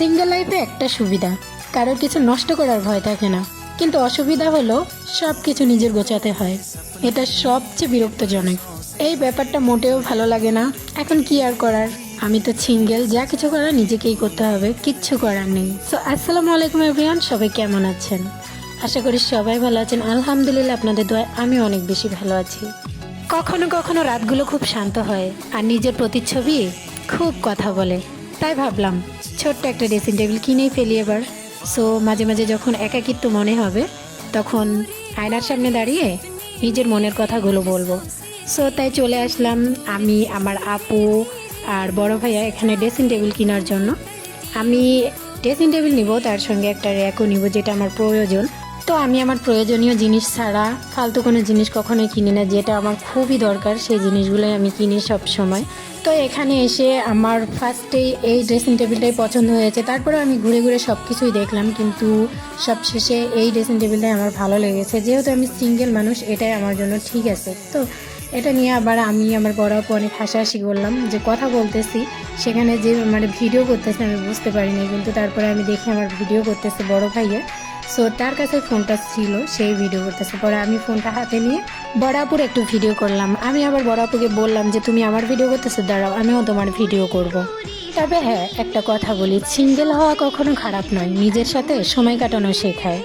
Single লাইফে একটা সুবিধা। কারোর কিছু নষ্ট করার ভয় থাকে না। কিন্তু অসুবিধা হলো সব কিছু নিজের গোছাতে হয়। এটা সবচেয়ে বিরক্তজনক। এই ব্যাপারটা মোটেও ভালো লাগে না। এখন কি আর করার? আমি তো সিঙ্গেল যা কিছু করার নিজেকেই করতে হবে, কিচ্ছু করার নেই। সো আসসালামু আলাইকুম এভরিওয়ান সবাই কেমন আছেন? আশা করি সবাই ভালো আছেন। আলহামদুলিল্লাহ আপনাদের দোয়ায় আমি অনেক বেশি ভালো আছি। কখনো কখনো রাতগুলো খুব শান্ত হয়, আর নিজের প্রতিচ্ছবি খুব কথা বলে। তাই ভাবলাম, ছোট্ট একটা ড্রেসিং টেবিল কিনেই ফেলি এবার। সো মাঝে মাঝে যখন একাকিত্ব মনে হবে, তখন আয়নার সামনে দাঁড়িয়ে নিজের মনের কথাগুলো বলব। সো তাই চলে আসলাম আমি, আমার আপু আর বড় ভাইয়া এখানে ড্রেসিং টেবিল কেনার জন্য। আমি ড্রেসিং টেবিল নিব, তার সঙ্গে একটা র্যাকও নিব, যেটা আমার প্রয়োজন। তো আমি আমার প্রয়োজনীয় জিনিস ছাড়া ফালতু কোনো জিনিস কখনোই কিনি না। যেটা আমার খুবই দরকার, সেই জিনিসগুলোই আমি কিনি সব সময় তো এখানে এসে আমার ফার্স্টেই এই ড্রেসিং টেবিলটাই পছন্দ হয়েছে। তারপরে আমি ঘুরে ঘুরে সব কিছুই দেখলাম, কিন্তু সবশেষে এই ড্রেসিং টেবিলটাই আমার ভালো লেগেছে। যেহেতু আমি সিঙ্গেল মানুষ, এটাই আমার জন্য ঠিক আছে। তো এটা নিয়ে আবার আমি আমার বড় আপু অনেক হাসাহাসি করলাম, যে কথা বলতেছি, সেখানে যে মানে ভিডিও করতেছে আমি বুঝতে পারিনি, কিন্তু তারপরে আমি দেখি আমার ভিডিও করতেছে বড় ভাইয়া সো তার কাছে ফোনটা ছিল, সেই ভিডিও করতেছে। পরে আমি ফোনটা হাতে নিয়ে বড় আপুর একটু ভিডিও করলাম। আমি আবার বড় আপুকে বললাম যে, তুমি আমার ভিডিও করতেছো, দাঁড়াও, আমিও তোমার ভিডিও করব। তবে হ্যাঁ একটা কথা বলি সিঙ্গেল হওয়া কখনো খারাপ নয়, নিজের সাথে সময় কাটানো শেখায়।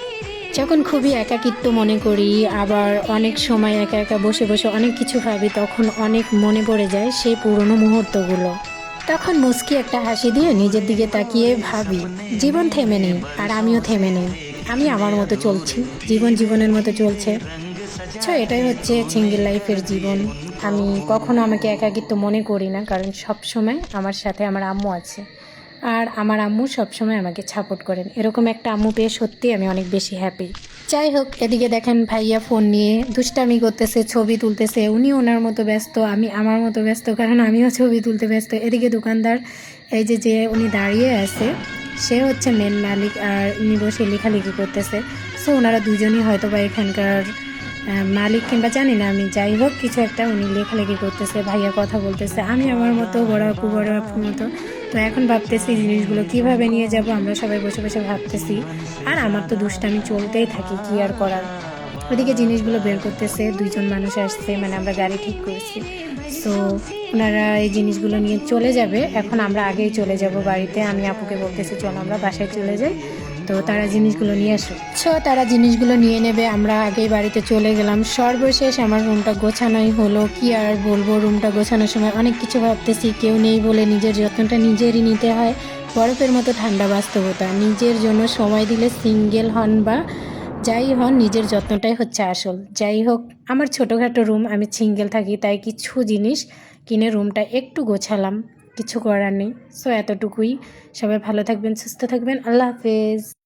যখন খুবই একাকিত্ব মনে করি, আবার অনেক সময় একা একা বসে বসে অনেক কিছু ভাবি, তখন অনেক মনে পড়ে যায় সেই পুরনো মুহূর্তগুলো। তখন মুস্কি একটা হাসি দিয়ে নিজের দিকে তাকিয়ে ভাবি, জীবন থেমে নেই, আর আমিও থেমে নেই। আমি আমার মতো চলছি, জীবন জীবনের মতো চলছে। আচ্ছা এটাই হচ্ছে সিঙ্গেল লাইফের জীবন। আমি কখনো আমাকে একাকিত্ব মনে করি না, কারণ সব সময় আমার সাথে আমার আম্মু আছে। আর আমার আম্মু সবসময় আমাকে সাপোর্ট করেন। এরকম একটা আম্মু পেয়ে সত্যি আমি অনেক বেশি হ্যাপি যাই হোক, এদিকে দেখেন ভাইয়া ফোন নিয়ে দুষ্টামি করতেছে, ছবি তুলতেছে। উনি ওনার মতো ব্যস্ত, আমি আমার মতো ব্যস্ত, কারণ আমিও ছবি তুলতে ব্যস্ত। এদিকে দোকানদার, এই যে যে উনি দাঁড়িয়ে আছে সে হচ্ছে মেন মালিক আর উনি বসে লেখালেখি করতেছে। সো ওনারা দুজনই হয়তো বা এখানকার মালিক কিংবা জানি না আমি, যাই হোক, কিছু একটা উনি লেখালেখি করতেছে, ভাইয়া কথা বলতেছে। আমি আমার মতো বড় আপু, বড় আপুর মতো। তো এখন ভাবতেছি জিনিসগুলো কীভাবে নিয়ে যাব, আমরা সবাই বসে বসে ভাবতেছি। আর আমার তো দুষ্টামি চলতেই থাকি, কি আর করার? ওদিকে জিনিসগুলো বের করতেছে, দুইজন মানুষ আসছে মানে আমরা গাড়ি ঠিক করেছি। তো ওনারা এই জিনিসগুলো নিয়ে চলে যাবে। এখন আমরা আগেই চলে যাব বাড়িতে। আমি আপুকে বলতেছি, চলো আমরা বাসায় চলে যাই। তো তারা জিনিসগুলো নিয়ে আসো। সো তারা জিনিসগুলো নিয়ে নেবে। আমরা আগেই বাড়িতে চলে গেলাম। সর্বশেষ আমার রুমটা গোছানোই হলো। কি আর বলব, রুমটা গোছানোর সময় অনেক কিছু ভাবতেছি। কেউ নেই বলে নিজের যত্নটা নিজেরই নিতে হয়। বরফের মতো ঠান্ডা বাস্তবতা। নিজের জন্য সময় দিলে সিঙ্গেল হন বা যাই হন, নিজের যত্নটাই হচ্ছে আসল। যাই হোক, আমার ছোটোখাটো রুম, আমি সিঙ্গেল থাকি, তাই কিছু জিনিস কিনে রুমটা একটু গোছালাম। কিছু করার নেই। সো, এতটুকুই। সবাই ভালো থাকবেন, সুস্থ থাকবেন। আল্লাহ হাফেজ।